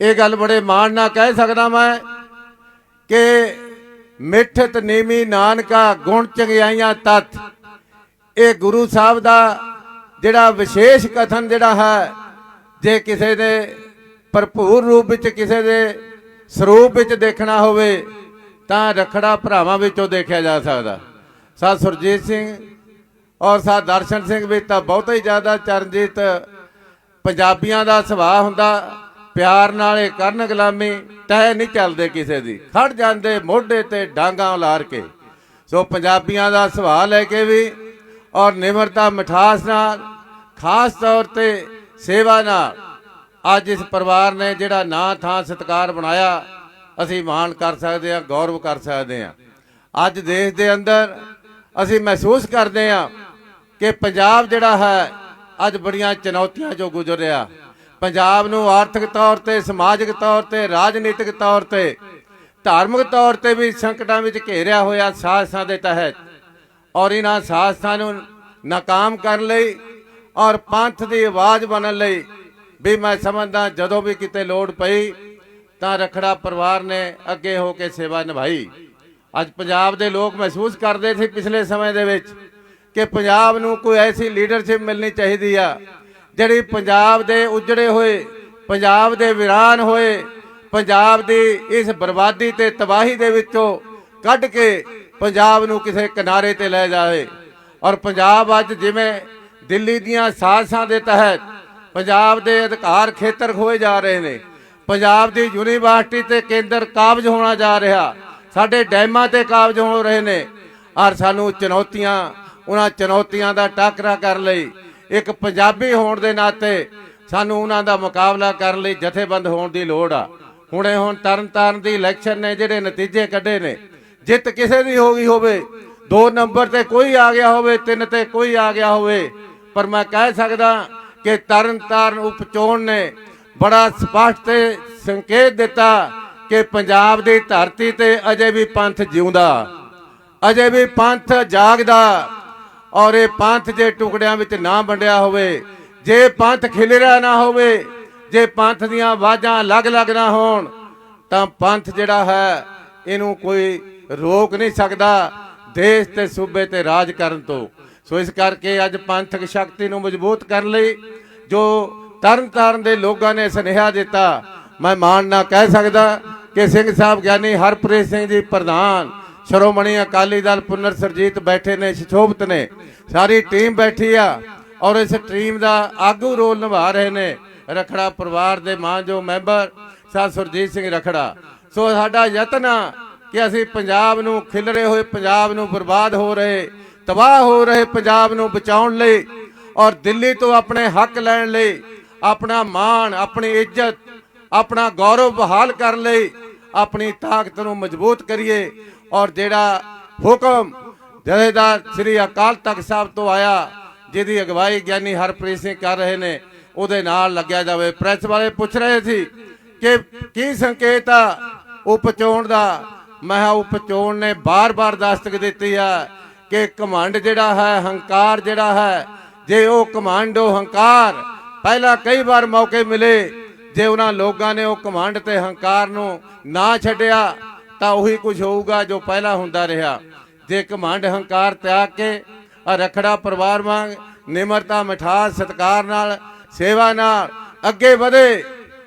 ਇਹ ਗੱਲ ਬੜੇ ਮਾਣ ਨਾਲ ਕਹਿ ਸਕਦਾ ਮੈਂ ਕਿ ਮਿੱਠਤ ਨੀਮੀ ਨਾਨਕਾ ਗੁਣ ਚੰਗਿਆਈਆਂ ਤਤ ਇਹ ਗੁਰੂ ਸਾਹਿਬ ਦਾ ਜਿਹੜਾ ਵਿਸ਼ੇਸ਼ ਕਥਨ ਜਿਹੜਾ ਹੈ, ਜੇ ਕਿਸੇ ਦੇ ਭਰਪੂਰ ਰੂਪ ਵਿੱਚ ਕਿਸੇ ਦੇ ਸਰੂਪ ਵਿੱਚ ਦੇਖਣਾ ਹੋਵੇ, ਤਾਂ ਰਖੜਾ ਭਰਾਵਾਂ ਵਿੱਚੋਂ ਦੇਖਿਆ ਜਾ ਸਕਦਾ। ਸਾ ਸੁਰਜੀਤ ਸਿੰਘ ਔਰ ਸਾ ਦਰਸ਼ਨ ਸਿੰਘ ਵਿੱਚ ਤਾਂ ਬਹੁਤਾ ਹੀ ਜ਼ਿਆਦਾ ਚਰਨਜੀਤ ਪੰਜਾਬੀਆਂ ਦਾ ਸੁਭਾਅ ਹੁੰਦਾ। ਪਿਆਰ ਨਾਲ ਇਹ ਕਰਨ ਗੁਲਾਮੀ ਤੈ ਨਹੀਂ ਚੱਲਦੇ ਕਿਸੇ ਦੀ। ਖੜ ਜਾਂਦੇ ਮੋਢੇ ਤੇ ਡਾਂਗਾ ਉਲਾਰ ਕੇ। ਸੋ ਪੰਜਾਬੀਆਂ ਦਾ ਸੁਭਾਅ ਲੈ ਕੇ ਵੀ, ਔਰ ਨਿਮਰਤਾ ਮਿਠਾਸ ਨਾਲ, ਖਾਸ ਤੌਰ ਤੇ ਸੇਵਾ ਨਾਲ, ਅੱਜ ਇਸ ਪਰਿਵਾਰ ਨੇ ਜਿਹੜਾ ਨਾਂ ਥਾਂ ਸਤਕਾਰ ਬਣਾਇਆ, ਅਸੀਂ ਮਾਣ ਕਰ ਸਕਦੇ ਹਾਂ, ਗੌਰਵ ਕਰ ਸਕਦੇ ਹਾਂ। ਅੱਜ ਦੇਸ਼ ਦੇ ਅੰਦਰ ਅਸੀਂ ਮਹਿਸੂਸ ਕਰਦੇ ਹਾਂ ਕਿ ਪੰਜਾਬ ਜਿਹੜਾ ਹੈ, ਅੱਜ ਬੜੀਆਂ ਚੁਣੌਤੀਆਂ ਚੋਂ ਗੁਜ਼ਰ ਰਿਹਾ। ਪੰਜਾਬ ਨੂੰ ਆਰਥਿਕ ਤੌਰ ਤੇ, ਸਮਾਜਿਕ ਤੌਰ ਤੇ, ਰਾਜਨੀਤਿਕ ਤੌਰ ਤੇ, ਧਾਰਮਿਕ ਤੌਰ ਤੇ ਵੀ ਸੰਕਟਾਂ ਵਿੱਚ ਘੇਰਿਆ ਹੋਇਆ ਸਾਜ਼ਸਾਂ ਦੇ ਤਹਿਤ ਔਰ ਇਹਨਾਂ ਸਾਜ਼ਸਾਂ ਨੂੰ ਨਾਕਾਮ ਕਰਨ ਲਈ ਔਰ ਪੰਥ ਦੀ ਆਵਾਜ਼ ਬਣਨ ਲਈ ਵੀ ਮੈਂ ਸਮਝਦਾ ਜਦੋਂ ਵੀ ਕਿਤੇ ਲੋੜ ਪਈ ਤਾਂ ਰਖੜਾ ਪਰਿਵਾਰ ਨੇ ਅੱਗੇ ਹੋ ਕੇ ਸੇਵਾ ਨਿਭਾਈ। ਅੱਜ ਪੰਜਾਬ ਦੇ ਲੋਕ ਮਹਿਸੂਸ ਕਰਦੇ ਸੀ ਪਿਛਲੇ ਸਮੇਂ ਦੇ ਵਿੱਚ ਕਿ ਪੰਜਾਬ ਨੂੰ ਕੋਈ ਐਸੀ ਲੀਡਰਸ਼ਿਪ ਮਿਲਣੀ ਚਾਹੀਦੀ ਆ ਜਿਹੜੀ ਪੰਜਾਬ ਦੇ ਉਜੜੇ ਹੋਏ, ਪੰਜਾਬ ਦੇ ਵਿਰਾਨ ਹੋਏ, ਪੰਜਾਬ ਦੀ ਇਸ ਬਰਬਾਦੀ ਤੇ ਤਬਾਹੀ ਦੇ ਵਿੱਚੋਂ ਕੱਢ ਕੇ ਪੰਜਾਬ ਨੂੰ ਕਿਸੇ ਕਿਨਾਰੇ ਤੇ ਲੈ ਜਾਵੇ। ਔਰ ਪੰਜਾਬ ਅੱਜ ਜਿਵੇਂ ਦਿੱਲੀ ਦੀਆਂ ਸਾਜ਼ਸਾਂ ਦੇ ਤਹਿਤ ਪੰਜਾਬ ਦੇ ਅਧਿਕਾਰ ਖੇਤਰ ਖੋਏ ਜਾ ਰਹੇ ਨੇ, ਪੰਜਾਬ ਦੀ ਯੂਨੀਵਰਸਿਟੀ ਤੇ ਕੇਂਦਰ ਕਾਬਜ ਹੋਣਾ ਜਾ ਰਿਹਾ, ਸਾਡੇ ਡੈਮਾਂ ਤੇ ਕਾਬਜ ਹੋ ਰਹੇ ਨੇ, ਔਰ ਸਾਨੂੰ ਚੁਣੌਤੀਆਂ, ਉਹਨਾਂ ਚੁਣੌਤੀਆਂ ਦਾ ਟਾਕਰਾ ਕਰਨ ਲਈ ਇੱਕ ਪੰਜਾਬੀ ਹੋਣ ਦੇ ਨਾਤੇ ਸਾਨੂੰ ਉਹਨਾਂ ਦਾ ਮੁਕਾਬਲਾ ਕਰਨ ਲਈ ਜਥੇਬੰਦ ਹੋਣ ਦੀ ਲੋੜ ਆ। ਹੁਣੇ ਹੁਣ ਤਰਨਤਾਰਨ ਦੀ ਇਲੈਕਸ਼ਨ ਨੇ, ਜਿਹੜੇ ਨਤੀਜੇ ਕੱਢੇ ਨੇ, ਜਿੱਤ ਕਿਸੇ ਦੀ ਹੋ ਗਈ ਹੋਵੇ, ਦੋ ਨੰਬਰ ਤੇ ਕੋਈ ਆ ਗਿਆ ਹੋਵੇ, ਤਿੰਨ ਤੇ ਕੋਈ ਆ ਗਿਆ ਹੋਵੇ, ਪਰ ਮੈਂ ਕਹਿ ਸਕਦਾ ਕਿ ਤਰਨਤਾਰਨ ਉਪਚੋਣ ਨੇ ਬੜਾ ਸਪਸ਼ਟ ਤੇ ਸੰਕੇਤ ਦਿੱਤਾ ਕਿ ਪੰਜਾਬ ਦੀ ਧਰਤੀ ਤੇ ਅਜੇ ਵੀ ਪੰਥ ਜਿਉਂਦਾ, ਅਜੇ ਵੀ ਪੰਥ ਜਾਗਦਾ ਔਰ ਇਹ ਪੰਥ ਜੇ ਟੁਕੜਿਆਂ ਵਿੱਚ ਨਾ ਵੰਡਿਆ ਹੋਵੇ, ਜੇ ਪੰਥ ਖਿਲਰਿਆ ਨਾ ਹੋਵੇ, ਜੇ ਪੰਥ ਦੀਆਂ ਆਵਾਜ਼ਾਂ ਅਲੱਗ-ਅਲੱਗ ਨਾ ਹੋਣ, ਤਾਂ ਪੰਥ ਜਿਹੜਾ ਹੈ, ਇਹਨੂੰ ਕੋਈ ਰੋਕ ਨਹੀਂ ਸਕਦਾ ਦੇਸ਼ ਤੇ ਸੂਬੇ ਤੇ ਰਾਜ ਕਰਨ ਤੋਂ। ਸੋ ਇਸ ਕਰਕੇ ਅੱਜ ਪੰਥਕ ਸ਼ਕਤੀ ਨੂੰ ਮਜ਼ਬੂਤ ਕਰਨ ਲਈ ਜੋ ਤਰਨ ਤਾਰਨ ਦੇ ਲੋਕਾਂ ਨੇ ਸੁਨੇਹਾ ਦਿੱਤਾ, ਮੈਂ ਮਾਣ ਨਾ ਕਹਿ ਸਕਦਾ ਕਿ ਸਿੰਘ ਸਾਹਿਬ ਗਿਆਨੀ ਹਰਪ੍ਰੀਤ ਸਿੰਘ ਜੀ ਪ੍ਰਧਾਨ ਸ਼੍ਰੋਮਣੀ ਅਕਾਲੀ ਦਲ ਪੁਨਰ ਸਰਜੀਤ ਬੈਠੇ ਨੇ, ਸ਼ਿਸ਼ੋਭਤ ਨੇ। ਸਾਰੀ ਟੀਮ ਬੈਠੀ ਆ ਔਰ ਇਸ ਟੀਮ ਦਾ ਆਗੂ ਰੋਲ ਨਿਭਾ ਰਹੇ ਨੇ। ਰਖੜਾ ਪਰਿਵਾਰ ਦੇ ਮਾਨਯੋਗ ਮੈਂਬਰ ਸਾ ਸੁਰਜੀਤ ਸਿੰਘ ਰਖੜਾ। ਸੋ ਸਾਡਾ ਯਤਨ ਆ ਕਿ ਅਸੀਂ ਪੰਜਾਬ ਨੂੰ ਖਿਲਰੇ ਹੋਏ, ਪੰਜਾਬ ਨੂੰ ਬਰਬਾਦ ਹੋ ਰਹੇ, ਤਬਾਹ ਹੋ ਰਹੇ ਪੰਜਾਬ ਨੂੰ ਬਚਾਉਣ ਲਈ ਔਰ ਦਿੱਲੀ ਤੋਂ ਆਪਣੇ ਹੱਕ ਲੈਣ ਲਈ, ਆਪਣਾ ਮਾਣ, ਆਪਣੀ ਇੱਜ਼ਤ, ਆਪਣਾ ਗੌਰਵ ਬਹਾਲ ਕਰਨ ਲਈ ਆਪਣੀ ਤਾਕਤ ਨੂੰ ਮਜ਼ਬੂਤ ਕਰੀਏ ਔਰ ਜਿਹੜਾ ਹੁਕਮ ਜਥੇਦਾਰ ਸ੍ਰੀ ਅਕਾਲ ਤਖਤ ਸਾਹਿਬ ਤੋਂ ਆਇਆ, ਜਿਹਦੀ ਅਗਵਾਈ ਗਿਆਨੀ ਹਰਪ੍ਰੀਤ ਸਿੰਘ ਕਰ ਰਹੇ ਨੇ, ਉਹਦੇ ਨਾਲ ਲੱਗਿਆ ਜਾਵੇ। ਪ੍ਰੈਸ ਵਾਲੇ ਪੁੱਛ ਰਹੇ ਸੀ ਕਿ ਕੀ ਸੰਕੇਤ ਆ ਉਪਚੋਣ ਦਾ? ਮੈਂ ਕਿਹਾ ਉਪਚੋਣ ਨੇ ਬਾਰ-ਬਾਰ ਦਸਤਕ ਦਿੱਤੀ ਆ ਕਿ ਕਮਾਂਡ ਜਿਹੜਾ ਹੈ, ਹੰਕਾਰ ਜਿਹੜਾ ਹੈ, ਜੇ ਉਹ ਕਮਾਂਡੋ ਹੰਕਾਰ ਪਹਿਲਾਂ ਕਈ ਵਾਰ ਮੌਕੇ ਮਿਲੇ ਜੇ ਉਹਨਾਂ ਲੋਕਾਂ ਨੇ ਉਹ ਕਮਾਂਡ ਤੇ ਹੰਕਾਰ ਨੂੰ ਨਾ ਛੱਡਿਆ, ਤਾਂ ਉਹੀ ਕੁਝ ਹੋਊਗਾ ਜੋ ਪਹਿਲਾਂ ਹੁੰਦਾ ਰਿਹਾ। ਜੇ ਕਮਾਂਡ ਹੰਕਾਰ ਤਿਆਗ ਕੇ ਆ ਰਖੜਾ ਪਰਿਵਾਰ ਵਾਂਗ ਨਿਮਰਤਾ, ਮਿਠਾਸ, ਸਤਕਾਰ ਨਾਲ, ਸੇਵਾ ਨਾਲ ਅੱਗੇ ਵਧੇ,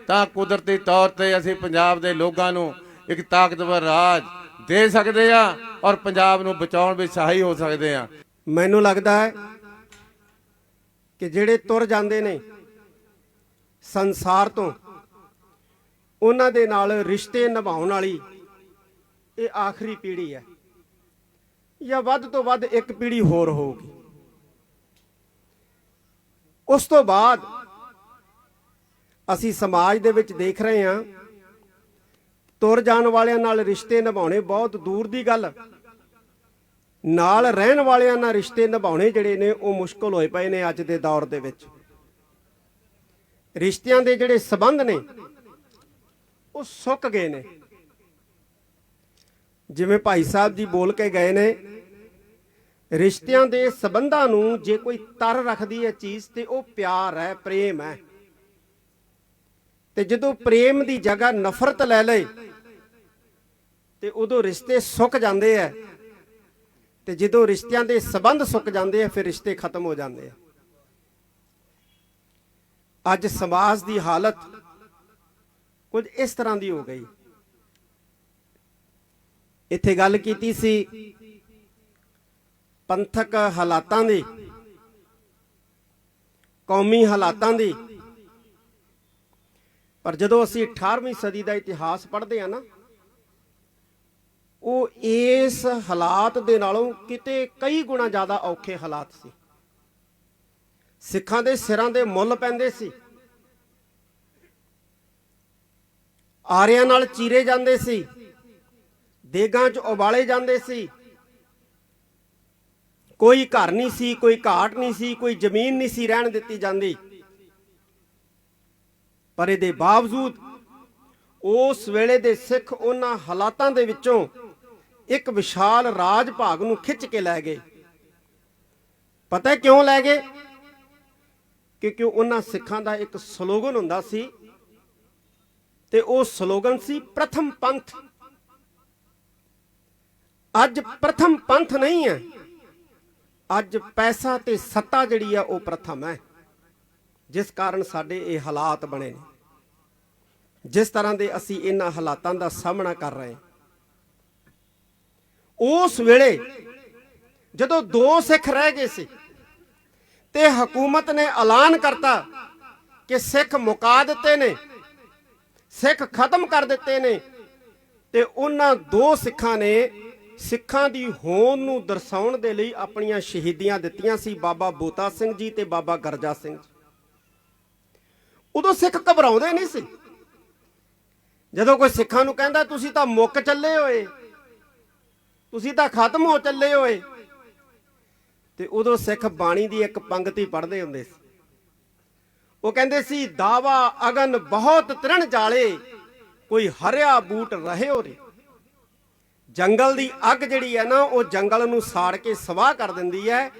ਤਾਂ ਕੁਦਰਤੀ ਤੌਰ ਤੇ ਅਸੀਂ ਪੰਜਾਬ ਦੇ ਲੋਕਾਂ ਨੂੰ ਇੱਕ ਤਾਕਤਵਰ ਰਾਜ ਦੇ ਸਕਦੇ ਆ ਔਰ ਪੰਜਾਬ ਨੂੰ ਬਚਾਉਣ ਵਿੱਚ ਸਹਾਈ ਹੋ ਸਕਦੇ ਆ ਮੈਨੂੰ ਲੱਗਦਾ ਹੈ ਕਿ ਜਿਹੜੇ ਤੁਰ ਜਾਂਦੇ ਨੇ ਸੰਸਾਰ ਤੋਂ। ਉਹਨਾਂ ਦੇ ਨਾਲ ਰਿਸ਼ਤੇ ਨਿਭਾਉਣ ਵਾਲੀ ਇਹ ਆਖਰੀ ਪੀੜ੍ਹੀ ਹੈ। ਜਾਂ ਵੱਧ ਤੋਂ ਵੱਧ ਇੱਕ ਪੀੜ੍ਹੀ ਹੋਰ ਹੋਊਗੀ। ਉਸ ਤੋਂ ਬਾਅਦ ਅਸੀਂ ਸਮਾਜ ਦੇ ਵਿੱਚ ਦੇਖ ਰਹੇ ਹਾਂ, ਤੁਰ ਜਾਣ ਵਾਲਿਆਂ ਨਾਲ ਰਿਸ਼ਤੇ ਨਿਭਾਉਣੇ ਬਹੁਤ ਦੂਰ ਦੀ ਗੱਲ। ਨਾਲ ਰਹਿਣ ਵਾਲਿਆਂ ਨਾਲ ਰਿਸ਼ਤੇ ਨਿਭਾਉਣੇ ਜਿਹੜੇ ਨੇ, ਉਹ ਮੁਸ਼ਕਲ ਹੋਏ ਪਏ ਨੇ ਅੱਜ ਦੇ ਦੌਰ ਦੇ ਵਿੱਚ। ਰਿਸ਼ਤਿਆਂ ਦੇ ਜਿਹੜੇ ਸਬੰਧ ਨੇ, ਉਹ ਸੁੱਕ ਗਏ ਨੇ। ਜਿਵੇਂ ਭਾਈ ਸਾਹਿਬ ਜੀ ਬੋਲ ਕੇ ਗਏ ਨੇ, ਰਿਸ਼ਤਿਆਂ ਦੇ ਸਬੰਧਾਂ ਨੂੰ ਜੇ ਕੋਈ ਤਰ ਰੱਖਦੀ ਹੈ ਚੀਜ਼ ਤੇ ਉਹ ਪਿਆਰ ਹੈ, ਪ੍ਰੇਮ ਹੈ। ਤੇ ਜਦੋਂ ਪ੍ਰੇਮ ਦੀ ਜਗ੍ਹਾ ਨਫ਼ਰਤ ਲੈ ਲਏ ਤੇ ਉਦੋਂ ਰਿਸ਼ਤੇ ਸੁੱਕ ਜਾਂਦੇ ਆ ਤੇ ਜਦੋਂ ਰਿਸ਼ਤਿਆਂ ਦੇ ਸਬੰਧ ਸੁੱਕ ਜਾਂਦੇ ਆ ਫਿਰ ਰਿਸ਼ਤੇ ਖਤਮ ਹੋ ਜਾਂਦੇ ਆ ਅੱਜ ਸਮਾਜ ਦੀ ਹਾਲਤ ਕੁਝ ਇਸ ਤਰ੍ਹਾਂ ਦੀ ਹੋ ਗਈ। ਇੱਥੇ ਗੱਲ ਕੀਤੀ ਸੀ ਪੰਥਕ ਹਾਲਾਤਾਂ ਦੀ, ਕੌਮੀ ਹਾਲਾਤਾਂ ਦੀ। ਪਰ ਜਦੋਂ ਅਸੀਂ 18ਵੀਂ ਸਦੀ ਦਾ ਇਤਿਹਾਸ ਪੜ੍ਹਦੇ ਆ ਨਾ, ਉਹ ਇਸ ਹਾਲਾਤ ਦੇ ਨਾਲੋਂ ਕਿਤੇ ਕਈ ਗੁਣਾ ਜ਼ਿਆਦਾ ਔਖੇ ਹਾਲਾਤ ਸੀ। ਸਿੱਖਾਂ ਦੇ ਸਿਰਾਂ ਦੇ ਮੁੱਲ ਪੈਂਦੇ ਸੀ। ਆਰਿਆਂ ਨਾਲ ਚੀਰੇ ਜਾਂਦੇ ਸੀ। ਦੇਗਾਂ 'ਚ ਉਬਾਲੇ ਜਾਂਦੇ ਸੀ। ਕੋਈ ਘਰ ਨਹੀਂ ਸੀ, ਕੋਈ ਘਾਟ ਨਹੀਂ ਸੀ, ਕੋਈ ਜ਼ਮੀਨ ਨਹੀਂ ਸੀ ਰਹਿਣ ਦਿੱਤੀ ਜਾਂਦੀ। ਪਰ ਇਹਦੇ ਬਾਵਜੂਦ ਉਸ ਵੇਲੇ ਦੇ ਸਿੱਖ ਉਹਨਾਂ ਹਾਲਾਤਾਂ ਦੇ ਵਿੱਚੋਂ ਇੱਕ ਵਿਸ਼ਾਲ ਰਾਜ ਭਾਗ ਨੂੰ ਖਿੱਚ ਕੇ ਲੈ ਗਏ। ਪਤਾ ਕਿਉਂ ਲੈ ਗਏ? ਕਿਉਂਕਿ ਉਹਨਾਂ ਸਿੱਖਾਂ ਦਾ ਇੱਕ ਸਲੋਗਨ ਹੁੰਦਾ ਸੀ ਤੇ ਉਹ ਸਲੋਗਨ ਸੀ, ਪ੍ਰਥਮ ਪੰਥ। ਅੱਜ ਪ੍ਰਥਮ ਪੰਥ ਨਹੀਂ ਹੈ। ਅੱਜ ਪੈਸਾ ਤੇ ਸੱਤਾ ਜਿਹੜੀ ਆ, ਉਹ ਪ੍ਰਥਮ ਹੈ। ਜਿਸ ਕਾਰਨ ਸਾਡੇ ਇਹ ਹਾਲਾਤ ਬਣੇ ਨੇ। ਜਿਸ ਤਰ੍ਹਾਂ ਦੇ ਅਸੀਂ ਇਹਨਾਂ ਹਾਲਾਤਾਂ ਦਾ ਸਾਹਮਣਾ ਕਰ ਰਹੇ ਉਸ ਵੇਲੇ ਜਦੋਂ ਦੋ ਸਿੱਖ ਰਹਿ ਗਏ ਸੀ ਤੇ ਹਕੂਮਤ ਨੇ ਐਲਾਨ ਕਰਤਾ ਕਿ ਸਿੱਖ ਮੁਕਾ ਦਿੱਤੇ ਨੇ, ਸਿੱਖ ਖਤਮ ਕਰ ਦਿੱਤੇ ਨੇ ਤੇ ਉਹਨਾਂ ਦੋ ਸਿੱਖਾਂ ਨੇ ਸਿੱਖਾਂ ਦੀ ਹੋਂਦ ਨੂੰ ਦਰਸਾਉਣ ਦੇ ਲਈ ਆਪਣੀਆਂ ਸ਼ਹੀਦੀਆਂ ਦਿੱਤੀਆਂ ਸੀ, ਬਾਬਾ ਬੋਤਾ ਸਿੰਘ ਜੀ ਤੇ ਬਾਬਾ ਗਰਜਾ ਸਿੰਘ ਜੀ। ਉਦੋਂ ਸਿੱਖ ਘਬਰਾਉਂਦੇ ਨਹੀਂ ਸੀ। ਜਦੋਂ ਕੋਈ ਸਿੱਖਾਂ ਨੂੰ ਕਹਿੰਦਾ, ਤੁਸੀਂ ਤਾਂ ਮੁੱਕ ਚੱਲੇ ਹੋਏ, ਤੁਸੀਂ ਤਾਂ ਖਤਮ ਹੋ ਚੱਲੇ ਹੋਏ ਤੇ ਉਦੋਂ ਸਿੱਖ ਬਾਣੀ ਦੀ ਇੱਕ ਪੰਗਤੀ ਪੜ੍ਹਦੇ ਹੁੰਦੇ ਸੀ। ਉਹ ਕਹਿੰਦੇ ਸੀ, ਦਾਵਾ ਅਗਨ ਬਹੁਤ ਤ੍ਰਿਣ ਜਾਲੇ, ਕੋਈ ਹਰਿਆ ਬੂਟ ਰਹੇ ਹੋਰੇ ਜੰਗਲ ਦੀ ਅੱਗ ਜਿਹੜੀ ਹੈ ਨਾ, ਉਹ ਜੰਗਲ ਨੂੰ ਸਾੜ ਕੇ ਸਵਾਹ ਕਰ ਦਿੰਦੀ ਹੈ,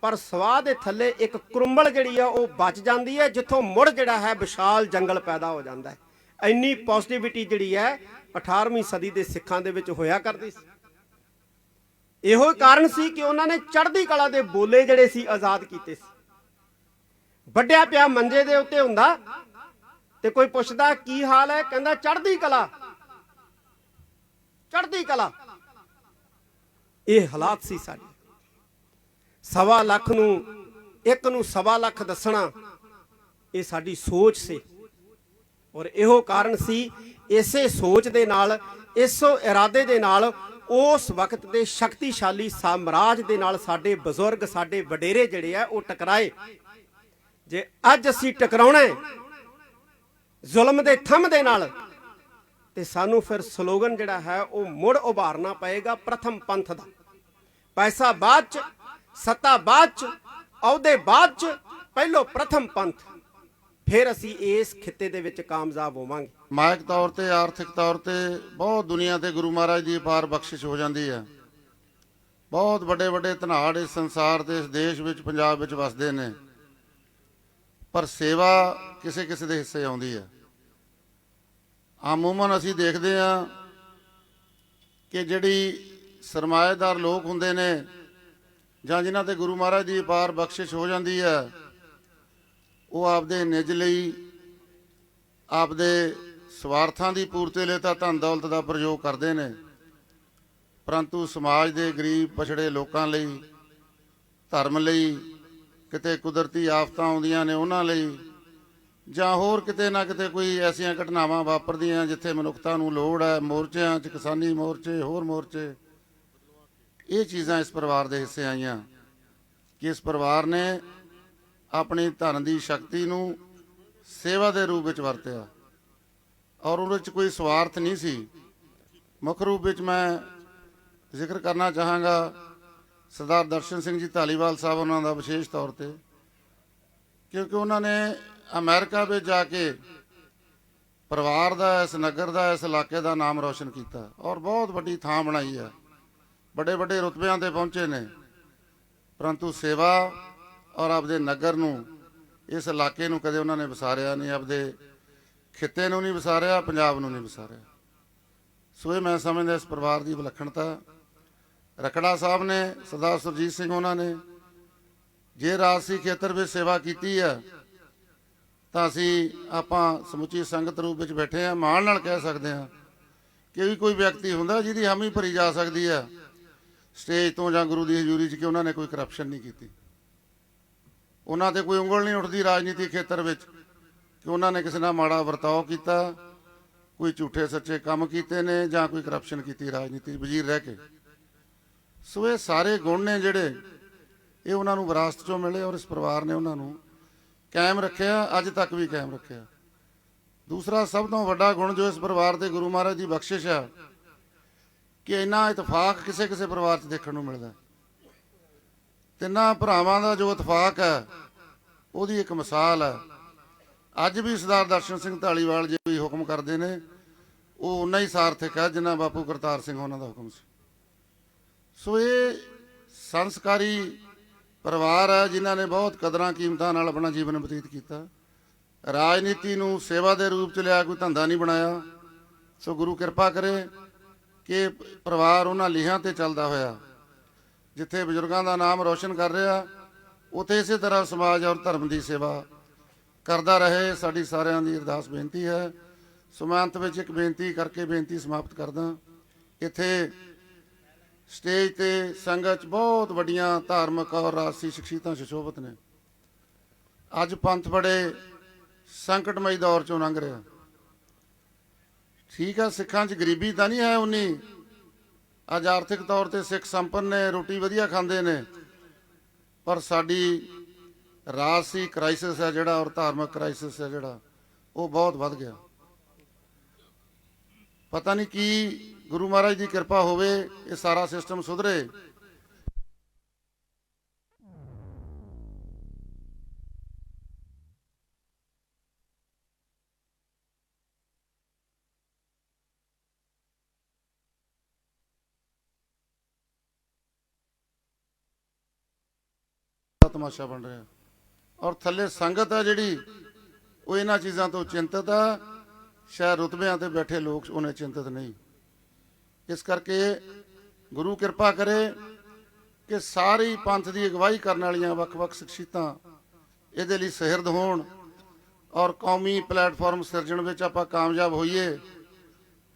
ਪਰ ਸਵਾਹ ਦੇ ਥੱਲੇ ਇੱਕ ਕਰੁੰਬਲ ਜਿਹੜੀ ਆ, ਉਹ ਬਚ ਜਾਂਦੀ ਹੈ, ਜਿੱਥੋਂ ਮੁੜ ਜਿਹੜਾ ਹੈ, ਵਿਸ਼ਾਲ ਜੰਗਲ ਪੈਦਾ ਹੋ ਜਾਂਦਾ ਹੈ। ਇੰਨੀ ਪੋਜ਼ਿਟਿਵਿਟੀ ਜਿਹੜੀ ਹੈ 18ਵੀਂ ਸਦੀ ਦੇ ਸਿੱਖਾਂ ਦੇ ਵਿੱਚ ਹੋਇਆ ਕਰਦੀ ਸੀ। ਇਹੋ ਹੀ ਕਾਰਨ ਸੀ ਕਿ ਉਹਨਾਂ ਨੇ ਚੜ੍ਹਦੀ ਕਲਾ ਦੇ ਬੋਲੇ ਜਿਹੜੇ ਸੀ ਆਜ਼ਾਦ ਕੀਤੇ ਸੀ। ਵੱਡਿਆ ਪਿਆ ਮੰਜੇ ਦੇ ਉੱਤੇ ਹੁੰਦਾ ਤੇ ਕੋਈ ਪੁੱਛਦਾ, ਕੀ ਹਾਲ ਹੈ? ਕਹਿੰਦਾ, ਚੜ੍ਹਦੀ ਕਲਾ। ਚੜ੍ਹਦੀ ਕਲਾ। ਇਹ ਹਾਲਾਤ ਸੀ ਸਾਡੇ। ਸਵਾ ਲੱਖ ਨੂੰ, ਇੱਕ ਨੂੰ ਸਵਾ ਲੱਖ ਦੱਸਣਾ, ਇਹ ਸਾਡੀ ਸੋਚ ਸੀ। ਔਰ ਇਹੋ ਕਾਰਨ ਸੀ, ਇਸੇ ਸੋਚ ਦੇ ਨਾਲ, ਇਸੋ ਇਰਾਦੇ ਦੇ ਨਾਲ ਉਸ ਵਕਤ ਦੇ ਸ਼ਕਤੀਸ਼ਾਲੀ ਸਾਮਰਾਜ ਦੇ ਨਾਲ ਸਾਡੇ ਬਜ਼ੁਰਗ, ਸਾਡੇ ਵਡੇਰੇ ਜਿਹੜੇ ਆ, ਉਹ ਟਕਰਾਏ। ਜੇ ਅੱਜ ਅਸੀਂ ਟਕਰਾਉਣਾ ਹੈ, ਜ਼ੁਲਮ ਦੇ ਥੰਮ ਦੇ ਨਾਲ, ਤੇ ਸਾਨੂੰ ਫਿਰ ਸਲੋਗਨ ਜਿਹੜਾ ਹੈ, ਉਹ ਮੁੜ ਉਭਾਰਨਾ ਪਏਗਾ ਪ੍ਰਥਮ ਪੰਥ ਦਾ। ਪੈਸਾ ਬਾਅਦ ਚ, ਸੱਤਾ ਬਾਅਦ ਚ, ਅਹੁਦੇ ਬਾਅਦ ਚ, ਪਹਿਲੋ ਪ੍ਰਥਮ ਪੰਥ। ਫਿਰ ਅਸੀਂ ਇਸ ਖਿੱਤੇ ਦੇ ਵਿੱਚ ਕਾਮਯਾਬ ਹੋਵਾਂਗੇ। ਮਾਇਕ ਤੌਰ ਤੇ, ਆਰਥਿਕ ਤੌਰ ਤੇ ਬਹੁਤ ਦੁਨੀਆ ਤੇ ਗੁਰੂ ਮਹਾਰਾਜ ਦੀ ਅਪਾਰ ਬਖਸ਼ਿਸ਼ ਹੋ ਜਾਂਦੀ ਹੈ। ਬਹੁਤ ਵੱਡੇ ਵੱਡੇ ਧਨਾੜ ਇਸ ਸੰਸਾਰ ਦੇ ਇਸ ਦੇਸ਼ ਵਿੱਚ, ਪੰਜਾਬ ਵਿੱਚ ਵਸਦੇ ਨੇ। ਪਰ ਸੇਵਾ ਕਿਸੇ ਕਿਸੇ ਦੇ ਹਿੱਸੇ ਆਉਂਦੀ ਹੈ। ਆਮੂਮਨ ਅਸੀਂ ਦੇਖਦੇ ਹਾਂ ਕਿ ਜਿਹੜੀ ਸਰਮਾਏਦਾਰ ਲੋਕ ਹੁੰਦੇ ਨੇ ਜਾਂ ਜਿਨ੍ਹਾਂ ਤੇ ਗੁਰੂ ਮਹਾਰਾਜ ਦੀ ਅਪਾਰ ਬਖਸ਼ਿਸ਼ ਹੋ ਜਾਂਦੀ ਹੈ, ਉਹ ਆਪਦੇ ਨਿਜ ਲਈ, ਆਪਦੇ ਸਵਾਰਥਾਂ ਦੀ ਪੂਰਤੀ ਲਈ ਤਾਂ ਧਨ ਦੌਲਤ ਦਾ ਪ੍ਰਯੋਗ ਕਰਦੇ ਨੇ। ਪਰੰਤੂ ਸਮਾਜ ਦੇ ਗਰੀਬ ਪਛੜੇ ਲੋਕਾਂ ਲਈ, ਧਰਮ ਲਈ, ਕਿਤੇ ਕੁਦਰਤੀ ਆਫਤਾਂ ਆਉਂਦੀਆਂ ਨੇ ਉਹਨਾਂ ਲਈ, ਜਾਂ ਹੋਰ ਕਿਤੇ ਨਾ ਕਿਤੇ ਕੋਈ ਐਸੀਆਂ ਘਟਨਾਵਾਂ ਵਾਪਰਦੀਆਂ ਜਿੱਥੇ ਮਨੁੱਖਤਾ ਨੂੰ ਲੋੜ ਹੈ, ਮੋਰਚਿਆਂ 'ਚ, ਕਿਸਾਨੀ ਮੋਰਚੇ, ਹੋਰ ਮੋਰਚੇ। ਇਹ ਚੀਜ਼ਾਂ ਇਸ ਪਰਿਵਾਰ ਦੇ ਹਿੱਸੇ ਆਈਆਂ ਕਿ ਇਸ ਪਰਿਵਾਰ ਨੇ ਆਪਣੀ ਧਨ ਦੀ ਸ਼ਕਤੀ ਨੂੰ ਸੇਵਾ ਦੇ ਰੂਪ ਵਿੱਚ ਵਰਤਿਆ। ਔਰ ਉਹਦੇ ਵਿੱਚ ਕੋਈ ਸਵਾਰਥ ਨਹੀਂ ਸੀ। ਮੁੱਖ ਰੂਪ ਵਿੱਚ ਮੈਂ ਜ਼ਿਕਰ ਕਰਨਾ ਚਾਹਾਂਗਾ ਸਰਦਾਰ ਦਰਸ਼ਨ ਸਿੰਘ ਜੀ ਧਾਲੀਵਾਲ ਸਾਹਿਬ ਉਹਨਾਂ ਦਾ ਵਿਸ਼ੇਸ਼ ਤੌਰ ਤੇ, ਕਿਉਂਕਿ ਉਹਨਾਂ ਨੇ ਅਮਰੀਕਾ ਵਿੱਚ ਜਾ ਕੇ ਪਰਿਵਾਰ ਦਾ, ਇਸ ਨਗਰ ਦਾ, ਇਸ ਇਲਾਕੇ ਦਾ ਨਾਮ ਰੌਸ਼ਨ ਕੀਤਾ ਔਰ ਬਹੁਤ ਵੱਡੀ ਥਾਂ ਬਣਾਈ ਹੈ। ਵੱਡੇ ਵੱਡੇ ਰੁਤਬਿਆਂ ਤੇ ਪਹੁੰਚੇ ਨੇ। ਪਰੰਤੂ ਸੇਵਾ ਔਰ ਆਪਦੇ ਨਗਰ ਨੂੰ, ਇਸ ਇਲਾਕੇ ਨੂੰ ਕਦੇ ਉਹਨਾਂ ਨੇ ਵਿਸਾਰਿਆ ਨਹੀਂ, ਆਪਦੇ ਖਿੱਤੇ ਨੂੰ ਨਹੀਂ ਵਿਸਾਰਿਆ, ਪੰਜਾਬ ਨੂੰ ਨਹੀਂ ਵਿਸਾਰਿਆ। ਸੋ ਇਹ ਮੈਂ ਸਮਝਦਾ ਇਸ ਪਰਿਵਾਰ ਦੀ ਵਿਲੱਖਣਤਾ। ਰਕੜਾ ਸਾਹਿਬ ਨੇ, ਸਰਦਾਰ ਸੁਰਜੀਤ ਸਿੰਘ ਉਹਨਾਂ ਨੇ ਜੇ ਰਾਜਸੀ ਖੇਤਰ ਵਿੱਚ ਸੇਵਾ ਕੀਤੀ ਹੈ, ਤਾਂ ਅਸੀਂ ਆਪਾਂ ਸਮੁੱਚੀ ਸੰਗਤ ਰੂਪ ਵਿੱਚ ਬੈਠੇ ਆ ਮਾਣ ਨਾਲ ਕਹਿ ਸਕਦੇ ਹਾਂ ਕਿ ਵੀ ਕੋਈ ਵਿਅਕਤੀ ਹੁੰਦਾ ਜਿਹਦੀ ਹਾਮੀ ਭਰੀ ਜਾ ਸਕਦੀ ਹੈ। ਸਟੇਜ ਤੋਂ ਜਾਂ ਗੁਰੂ ਦੀ ਹਜ਼ੂਰੀ 'ਚ ਕਿ ਉਹਨਾਂ ਨੇ ਕੋਈ ਕਰਪਸ਼ਨ ਨਹੀਂ ਕੀਤੀ। ਉਹਨਾਂ ਤੇ ਕੋਈ ਉਂਗਲ ਨਹੀਂ ਉੱਠਦੀ ਰਾਜਨੀਤੀ ਖੇਤਰ ਵਿੱਚ। ਕਿ ਉਹਨਾਂ ਨੇ ਕਿਸੇ ਨਾਲ ਮਾੜਾ ਵਰਤਾਓ ਕੀਤਾ, ਕੋਈ ਝੂਠੇ ਸੱਚੇ ਕੰਮ ਕੀਤੇ ਨੇ ਜਾਂ ਕੋਈ ਕਰਪਸ਼ਨ ਕੀਤੀ ਰਾਜਨੀਤੀ ਵਜ਼ੀਰ ਰਹਿ ਕੇ। ਸੋ ਇਹ ਸਾਰੇ ਗੁਣ ਨੇ ਜਿਹੜੇ, ਇਹ ਉਹਨਾਂ ਨੂੰ ਵਿਰਾਸਤ ਚੋਂ ਮਿਲੇ ਔਰ ਇਸ ਪਰਿਵਾਰ ਨੇ ਉਹਨਾਂ ਨੂੰ ਕਾਇਮ ਰੱਖਿਆ, ਅੱਜ ਤੱਕ ਵੀ ਕਾਇਮ ਰੱਖਿਆ। ਦੂਸਰਾ ਸਭ ਤੋਂ ਵੱਡਾ ਗੁਣ ਜੋ ਇਸ ਪਰਿਵਾਰ ਦੇ ਗੁਰੂ ਮਹਾਰਾਜ ਦੀ ਬਖਸ਼ਿਸ਼ ਹੈ ਕਿ ਇੰਨਾ ਇਤਫਾਕ ਕਿਸੇ ਕਿਸੇ ਪਰਿਵਾਰ 'ਚ ਦੇਖਣ ਨੂੰ ਮਿਲਦਾ। ਤਿੰਨਾਂ ਭਰਾਵਾਂ ਦਾ ਜੋ ਇਤਫਾਕ ਹੈ, ਉਹਦੀ ਇੱਕ ਮਿਸਾਲ ਹੈ। ਅੱਜ ਵੀ ਸਰਦਾਰ ਦਰਸ਼ਨ ਸਿੰਘ ਢਾਲੀਵਾਲ ਜੀ ਵੀ ਹੁਕਮ ਕਰਦੇ ਨੇ, ਉਹ ਉਹਨਾਂ ਹੀ ਸਾਰਥਕ ਹੈ ਜਿੰਨਾ ਬਾਪੂ ਕਰਤਾਰ ਸਿੰਘ ਉਹਨਾਂ ਦਾ ਹੁਕਮ ਸੀ। ਸੋ ਇਹ ਸੰਸਕਾਰੀ ਪਰਿਵਾਰ ਹੈ ਜਿਨ੍ਹਾਂ ਨੇ ਬਹੁਤ ਕਦਰਾਂ ਕੀਮਤਾਂ ਨਾਲ ਆਪਣਾ ਜੀਵਨ ਬਤੀਤ ਕੀਤਾ। ਰਾਜਨੀਤੀ ਨੂੰ ਸੇਵਾ ਦੇ ਰੂਪ ਚ ਲਿਆ ਕੋਈ ਧੰਦਾ ਨਹੀਂ ਬਣਾਇਆ। ਸੋ ਗੁਰੂ ਕਿਰਪਾ ਕਰੇ ਕਿ ਪਰਿਵਾਰ ਉਹਨਾਂ ਲੀਹਾਂ ਤੇ ਚੱਲਦਾ ਹੋਇਆ, ਜਿੱਥੇ ਬਜ਼ੁਰਗਾਂ ਦਾ ਨਾਮ ਰੋਸ਼ਨ ਕਰ ਰਿਹਾ, ਉਥੇ ਇਸੇ ਤਰ੍ਹਾਂ ਸਮਾਜ ਔਰ ਧਰਮ ਦੀ ਸੇਵਾ ਕਰਦਾ ਰਹੇ, ਸਾਡੀ ਸਾਰਿਆਂ ਦੀ ਅਰਦਾਸ ਬੇਨਤੀ ਹੈ। ਸੋ ਅੰਤ ਵਿੱਚ ਇੱਕ ਬੇਨਤੀ ਕਰਕੇ ਬੇਨਤੀ ਸਮਾਪਤ ਕਰਦਾ। ਇੱਥੇ ਸਟੇਜ ਤੇ ਸੰਗਤ 'ਚ ਬਹੁਤ ਵੱਡੀਆਂ ਧਾਰਮਿਕ ਔਰ ਰਾਜਸੀ ਸ਼ਖਸੀਅਤਾਂ, ਸੁਸ਼ੋਭਿਤ ਨੇ। ਅੱਜ ਪੰਥ ਬੜੇ ਸੰਕਟਮਈ ਦੌਰ ਚੋਂ ਲੰਘ ਰਿਹਾ। ਠੀਕ ਆ, ਸਿੱਖਾਂ 'ਚ ਗਰੀਬੀ ਤਾਂ ਨਹੀਂ ਹੈ ਉਨੀ। ਅੱਜ ਆਰਥਿਕ ਤੌਰ ਤੇ ਸਿੱਖ ਸੰਪੰਨ ਨੇ, ਰੋਟੀ ਵਧੀਆ ਖਾਂਦੇ ਨੇ। ਪਰ ਸਾਡੀ ਰਾਜਸੀ ਕ੍ਰਾਈਸਿਸ ਹੈ ਜਿਹੜਾ ਔਰ ਧਾਰਮਿਕ ਕ੍ਰਾਈਸਿਸ ਹੈ ਜਿਹੜਾ, ਉਹ ਬਹੁਤ ਵੱਧ ਗਿਆ। ਪਤਾ ਨਹੀਂ ਕੀ ਗੁਰੂ ਮਹਾਰਾਜ ਦੀ ਕਿਰਪਾ ਹੋਵੇ, ਇਹ ਸਾਰਾ ਸਿਸਟਮ ਸੁਧਰੇ। ਤਮਾਸ਼ਾ ਬਣ ਰਿਹਾ। ਔਰ ਥੱਲੇ ਸੰਗਤ ਆ ਜਿਹੜੀ, ਉਹ ਇਹਨਾਂ ਚੀਜ਼ਾਂ ਤੋਂ ਚਿੰਤਤ ਆ। ਸ਼ਾਇਦ ਰੁਤਬਿਆਂ ਤੇ ਬੈਠੇ ਲੋਕ ਉਹਨੇ ਚਿੰਤਤ ਨਹੀਂ। ਇਸ ਕਰਕੇ ਗੁਰੂ ਕਿਰਪਾ ਕਰੇ ਕਿ ਸਾਰੀ ਪੰਥ ਦੀ ਅਗਵਾਈ ਕਰਨ ਵਾਲੀਆਂ ਵੱਖ-ਵੱਖ ਸ਼ਖਸੀਅਤਾਂ ਇਹਦੇ ਲਈ ਸਹਿਰਦ ਹੋਣ ਔਰ ਕੌਮੀ ਪਲੇਟਫਾਰਮ ਸਿਰਜਣ ਵਿੱਚ ਆਪਾਂ ਕਾਮਯਾਬ ਹੋਈਏ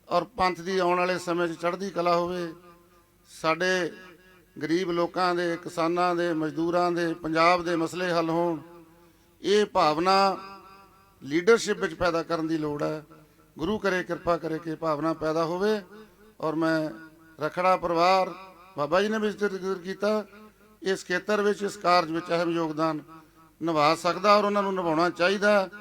ਔਰ ਪੰਥ ਦੀ ਆਉਣ ਵਾਲੇ ਸਮੇਂ 'ਚ ਚੜ੍ਹਦੀ ਕਲਾ ਹੋਵੇ। ਸਾਡੇ ਗਰੀਬ ਲੋਕਾਂ ਦੇ, ਕਿਸਾਨਾਂ ਦੇ, ਮਜ਼ਦੂਰਾਂ ਦੇ, ਪੰਜਾਬ ਦੇ ਮਸਲੇ ਹੱਲ ਹੋਣ ਇਹ ਭਾਵਨਾ ਲੀਡਰਸ਼ਿਪ ਵਿੱਚ ਪੈਦਾ ਕਰਨ ਦੀ ਲੋੜ ਹੈ। ਗੁਰੂ ਕਰੇ ਕਿਰਪਾ ਕਰੇ ਕਿ ਭਾਵਨਾ ਪੈਦਾ ਹੋਵੇ ਔਰ ਮੈਂ ਰਖੜਾ ਪਰਿਵਾਰ ਬਾਬਾ ਜੀ ਨੇ ਵੀ ਜ਼ਿਕਰ ਕੀਤਾ। ਇਸ ਖੇਤਰ ਵਿੱਚ, ਇਸ ਕਾਰਜ ਵਿੱਚ ਅਹਿਮ ਯੋਗਦਾਨ ਨਿਭਾ ਸਕਦਾ ਔਰ ਉਹਨਾਂ ਨੂੰ ਨਿਭਾਉਣਾ ਚਾਹੀਦਾ।